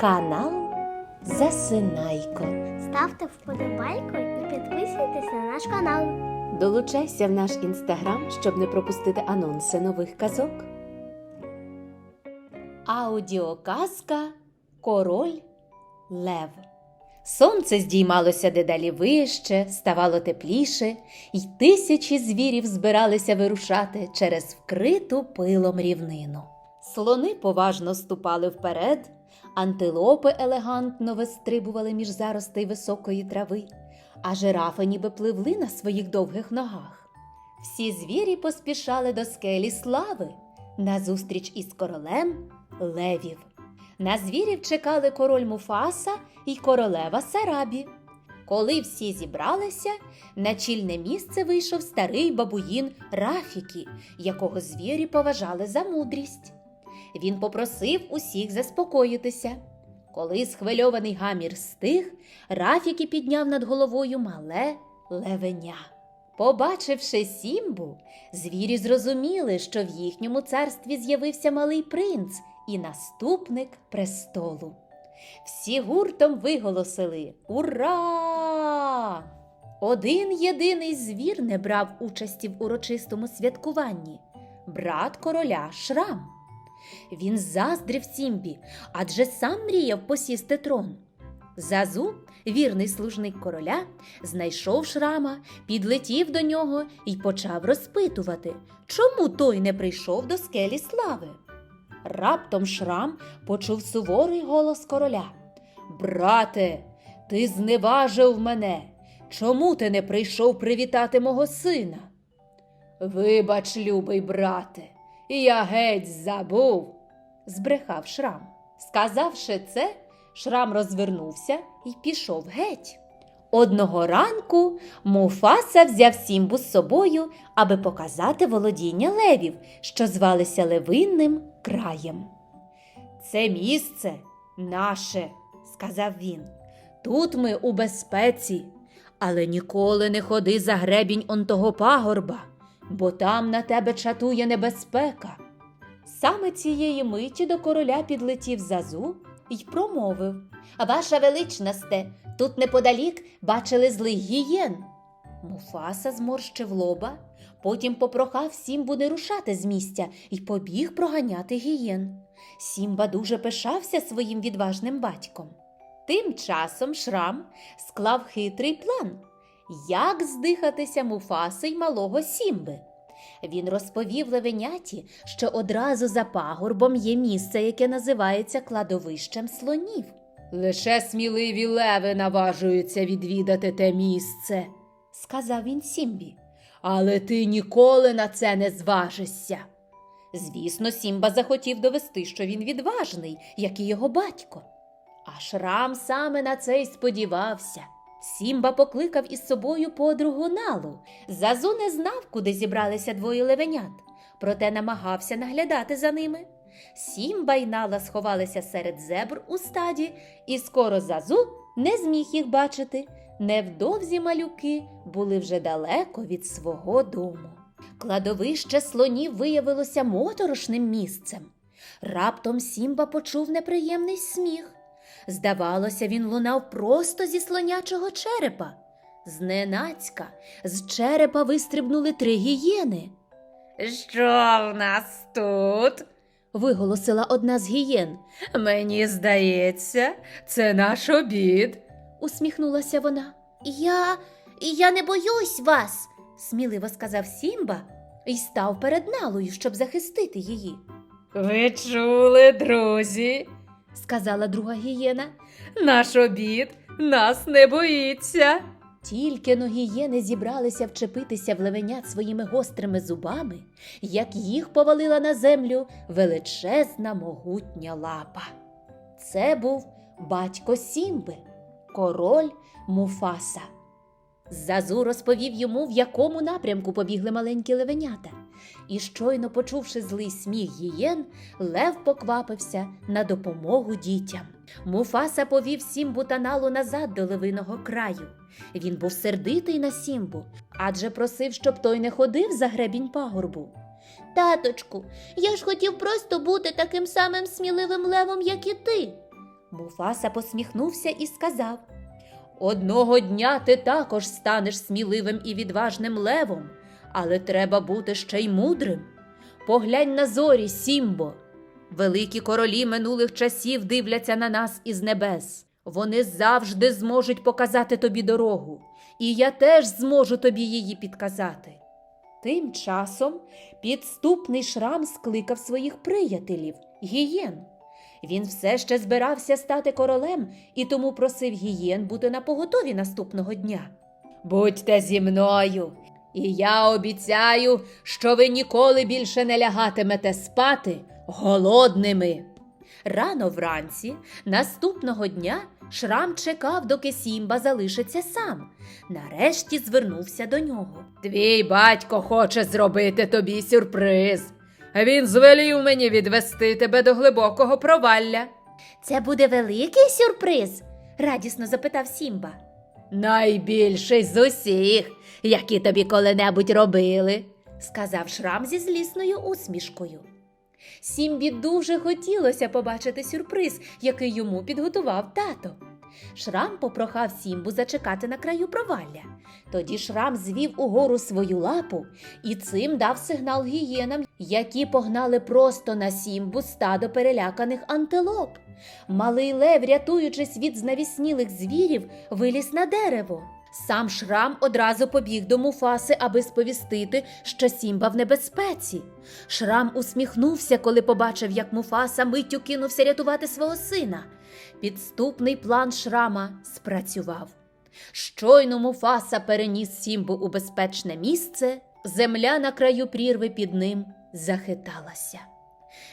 Канал Засинайко. Ставте вподобайку і підписуйтесь на наш канал. Долучайся в наш інстаграм, щоб не пропустити анонси нових казок. Аудіоказка Король Лев. Сонце здіймалося дедалі вище, ставало тепліше, і тисячі звірів збиралися вирушати через вкриту пилом рівнину. Слони поважно ступали вперед, антилопи елегантно вистрибували між заростей високої трави, а жирафи ніби пливли на своїх довгих ногах. Всі звірі поспішали до скелі слави на зустріч із королем левів. На звірів чекали король Муфаса і королева Сарабі. Коли всі зібралися, на чільне місце вийшов старий бабуїн Рафікі, якого звірі поважали за мудрість. Він попросив усіх заспокоїтися. Коли схвильований гамір стих, Рафікі підняв над головою мале левеня. Побачивши Сімбу, звірі зрозуміли, що в їхньому царстві з'явився малий принц і наступник престолу. Всі гуртом виголосили Ура! Один єдиний звір не брав участі в урочистому святкуванні брат короля Шрам. Він заздрив Сімбі, адже сам мріяв посісти трон. Зазу, вірний служник короля, знайшов шрама, підлетів до нього і почав розпитувати, чому той не прийшов до скелі слави. Раптом шрам почув суворий голос короля. Брате, ти зневажив мене. Чому ти не прийшов привітати мого сина? Вибач, любий брате, я геть забув, збрехав шрам. Сказавши це, шрам розвернувся і пішов геть. Одного ранку Муфаса взяв Сімбу з собою, аби показати володіння левів, що звалися Левинним краєм. Це місце наше, сказав він. Тут ми у безпеці, але ніколи не ходи за гребінь он того пагорба, бо там на тебе чатує небезпека. Саме цієї миті до короля підлетів зазу й промовив Ваша величносте, тут неподалік бачили злих гієн. Муфаса зморщив лоба, потім попрохав Сімбу не рушати з місця і побіг проганяти гієн. Сімба дуже пишався своїм відважним батьком. Тим часом Шрам склав хитрий план, як здихатися Муфаси й малого Сімби. Він розповів левеняті, що одразу за пагорбом є місце, яке називається кладовищем слонів. Лише сміливі леви наважуються відвідати те місце, сказав він Сімбі. Але ти ніколи на це не зважишся. Звісно, Сімба захотів довести, що він відважний, як і його батько. А Шрам саме на це й сподівався. Сімба покликав із собою подругу Налу. Зазу не знав, куди зібралися двоє левенят, проте намагався наглядати за ними. Сімба й Нала сховалися серед зебр у стаді, і скоро зазу не зміг їх бачити. Невдовзі малюки були вже далеко від свого дому. Кладовище слонів виявилося моторошним місцем. Раптом Сімба почув неприємний сміх. Здавалося, він лунав просто зі слонячого черепа. Зненацька з черепа вистрибнули три гієни. Що в нас тут? виголосила одна з гієн. Мені здається, це наш обід, усміхнулася вона. Я. я не боюсь вас. сміливо сказав Сімба і став перед налою, щоб захистити її. Ви чули, друзі? Сказала друга гієна. Наш обід нас не боїться. Тільки но гієни зібралися вчепитися в левенят своїми гострими зубами, як їх повалила на землю величезна могутня лапа. Це був батько Сімби, король Муфаса. Зазу розповів йому, в якому напрямку побігли маленькі левенята, і щойно почувши злий сміх гієн, лев поквапився на допомогу дітям. Муфаса повів Сімбу та Налу назад до левиного краю. Він був сердитий на Сімбу, адже просив, щоб той не ходив за гребінь пагорбу. Таточку, я ж хотів просто бути таким самим сміливим левом, як і ти. Муфаса посміхнувся і сказав: Одного дня ти також станеш сміливим і відважним левом, але треба бути ще й мудрим. Поглянь на зорі, Сімбо. Великі королі минулих часів дивляться на нас із небес. Вони завжди зможуть показати тобі дорогу, і я теж зможу тобі її підказати. Тим часом підступний шрам скликав своїх приятелів, гієн. Він все ще збирався стати королем і тому просив гієн бути на поготові наступного дня. Будьте зі мною, і я обіцяю, що ви ніколи більше не лягатимете спати голодними. Рано вранці, наступного дня, Шрам чекав, доки Сімба залишиться сам. Нарешті звернувся до нього. Твій батько хоче зробити тобі сюрприз. Він звелів мені відвести тебе до глибокого провалля. Це буде великий сюрприз? радісно запитав Сімба. Найбільший з усіх, які тобі коли-небудь робили, сказав Шрам зі злісною усмішкою. Сімбі дуже хотілося побачити сюрприз, який йому підготував тато. Шрам попрохав Сімбу зачекати на краю провалля. Тоді Шрам звів угору свою лапу і цим дав сигнал гієнам, які погнали просто на Сімбу стадо переляканих антилоп. Малий лев, рятуючись від знавіснілих звірів, виліз на дерево. Сам Шрам одразу побіг до Муфаси, аби сповістити, що Сімба в небезпеці. Шрам усміхнувся, коли побачив, як Муфаса миттю кинувся рятувати свого сина. Підступний план Шрама спрацював. Щойно Муфаса переніс Сімбу у безпечне місце, земля на краю прірви під ним захиталася.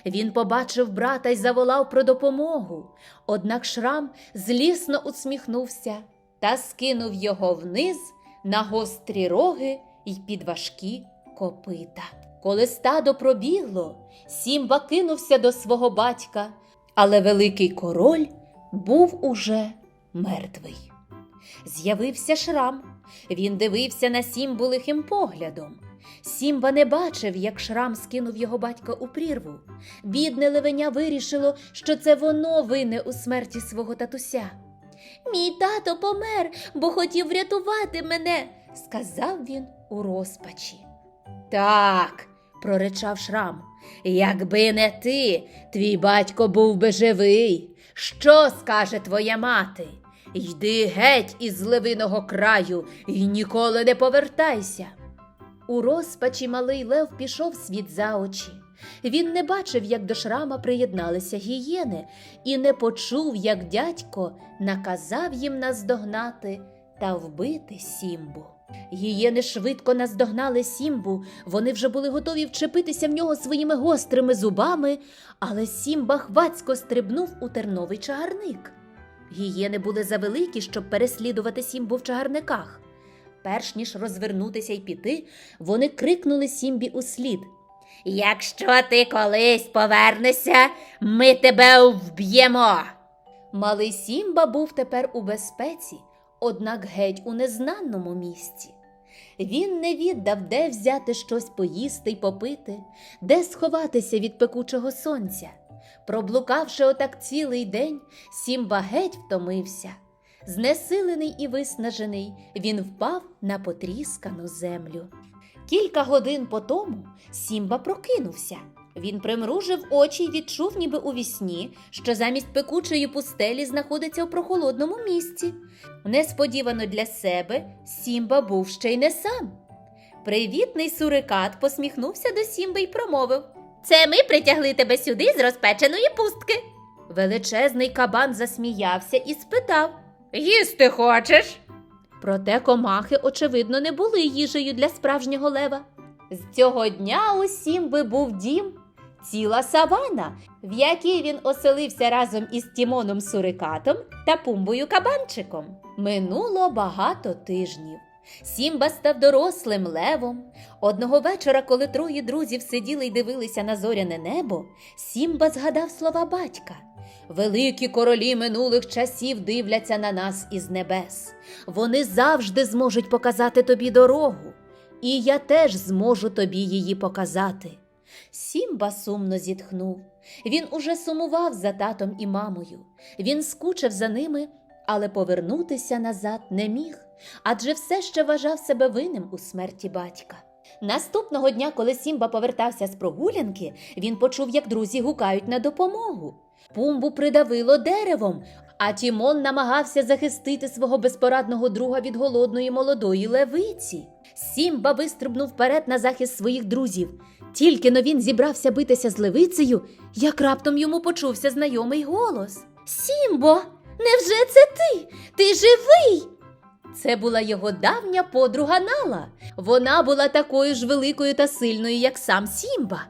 Він побачив брата й заволав про допомогу. Однак Шрам злісно усміхнувся та скинув його вниз на гострі роги й під важкі копита. Коли стадо пробігло, Сімба кинувся до свого батька, але великий король був уже мертвий. З'явився шрам. Він дивився на Сімбу лихим поглядом. Сімба не бачив, як шрам скинув його батька у прірву. Бідне левеня вирішило, що це воно винне у смерті свого татуся. Мій тато помер, бо хотів врятувати мене, сказав він у розпачі. Так, проричав Шрам, якби не ти, твій батько був би живий. Що скаже твоя мати? Йди геть із левиного краю і ніколи не повертайся. У розпачі малий лев пішов світ за очі. Він не бачив, як до шрама приєдналися гієни, і не почув, як дядько наказав їм наздогнати та вбити Сімбу. Гієни швидко наздогнали Сімбу, вони вже були готові вчепитися в нього своїми гострими зубами, але Сімба хвацько стрибнув у терновий чагарник. Гієни були завеликі, щоб переслідувати Сімбу в чагарниках. Перш ніж розвернутися й піти, вони крикнули Сімбі услід. Якщо ти колись повернешся, ми тебе вб'ємо. Малий Сімба був тепер у безпеці, однак геть у незнаному місці. Він не віддав, де взяти щось поїсти й попити, де сховатися від пекучого сонця. Проблукавши отак цілий день, Сімба геть втомився. Знесилений і виснажений, він впав на потріскану землю. Кілька годин по тому Сімба прокинувся. Він примружив очі й відчув, ніби у вісні, що замість пекучої пустелі знаходиться у прохолодному місці. Несподівано для себе Сімба був ще й не сам. Привітний сурикат посміхнувся до Сімби й промовив Це ми притягли тебе сюди з розпеченої пустки. Величезний кабан засміявся і спитав Їсти хочеш? Проте комахи, очевидно, не були їжею для справжнього лева. З цього дня у Сімби був дім, ціла савана, в якій він оселився разом із Тімоном Сурикатом та Пумбою Кабанчиком. Минуло багато тижнів. Сімба став дорослим левом. Одного вечора, коли троє друзів сиділи й дивилися на зоряне небо, Сімба згадав слова батька. Великі королі минулих часів дивляться на нас із небес. Вони завжди зможуть показати тобі дорогу, і я теж зможу тобі її показати. Сімба сумно зітхнув. Він уже сумував за татом і мамою. Він скучив за ними, але повернутися назад не міг, адже все ще вважав себе винним у смерті батька. Наступного дня, коли Сімба повертався з прогулянки, він почув, як друзі гукають на допомогу. Пумбу придавило деревом, а Тімон намагався захистити свого безпорадного друга від голодної молодої левиці. Сімба вистрибнув вперед на захист своїх друзів. Тільки но він зібрався битися з левицею, як раптом йому почувся знайомий голос. Сімбо, невже це ти? Ти живий? Це була його давня подруга Нала. Вона була такою ж великою та сильною, як сам Сімба.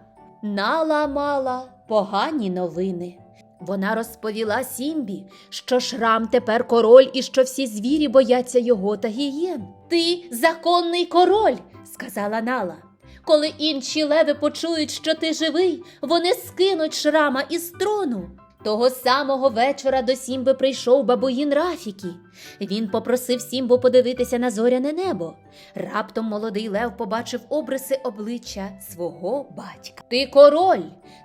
Нала мала погані новини. Вона розповіла Сімбі, що Шрам тепер король і що всі звірі бояться його та гієн. Ти законний король, сказала Нала. Коли інші леви почують, що ти живий, вони скинуть шрама із трону. Того самого вечора до Сімби прийшов бабуїн Рафікі. Він попросив Сімбу подивитися на зоряне небо. Раптом молодий лев побачив обриси обличчя свого батька. Ти король,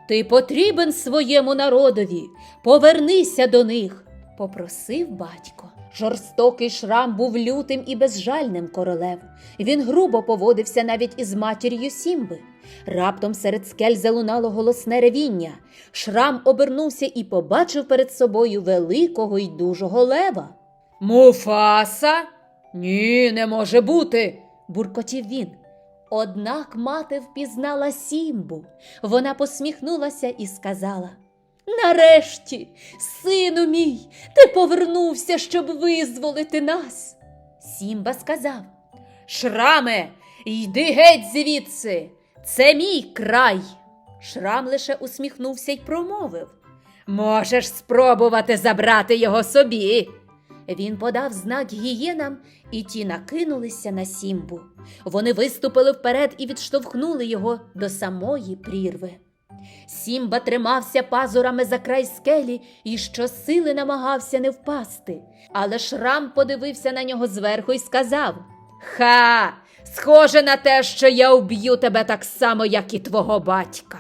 ти потрібен своєму народові. Повернися до них, попросив батько. Жорстокий шрам був лютим і безжальним королем. Він грубо поводився навіть із матір'ю Сімби. Раптом серед скель залунало голосне ревіння. Шрам обернувся і побачив перед собою великого й дужого лева. Муфаса? Ні, не може бути, буркотів він. Однак мати впізнала Сімбу. Вона посміхнулася і сказала: Нарешті, сину мій, ти повернувся, щоб визволити нас. Сімба сказав: Шраме, йди геть звідси. Це мій край. Шрам лише усміхнувся й промовив. Можеш спробувати забрати його собі. Він подав знак гієнам, і ті накинулися на Сімбу. Вони виступили вперед і відштовхнули його до самої прірви. Сімба тримався пазурами за край скелі і щосили намагався не впасти. Але Шрам подивився на нього зверху і сказав: Ха! Схоже на те, що я вб'ю тебе так само, як і твого батька.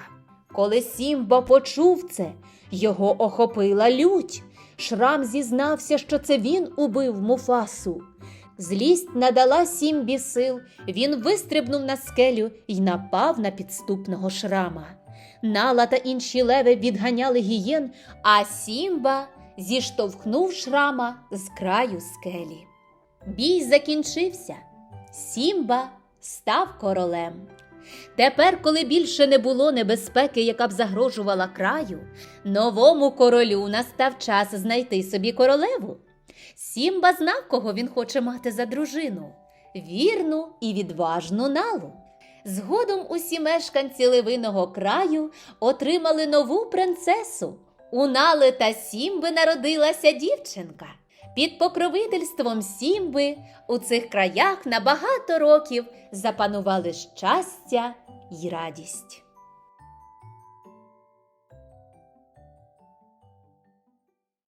Коли Сімба почув це, його охопила лють. Шрам зізнався, що це він убив Муфасу. Злість надала Сімбі сил, він вистрибнув на скелю і напав на підступного шрама. Нала та інші леви відганяли гієн, а Сімба зіштовхнув шрама з краю скелі. Бій закінчився. Сімба став королем. Тепер, коли більше не було небезпеки, яка б загрожувала краю, новому королю настав час знайти собі королеву. Сімба знав, кого він хоче мати за дружину вірну і відважну налу. Згодом усі мешканці Ливиного краю отримали нову принцесу. У Нали та Сімби народилася дівчинка. Під покровительством Сімби у цих краях на багато років запанували щастя й радість.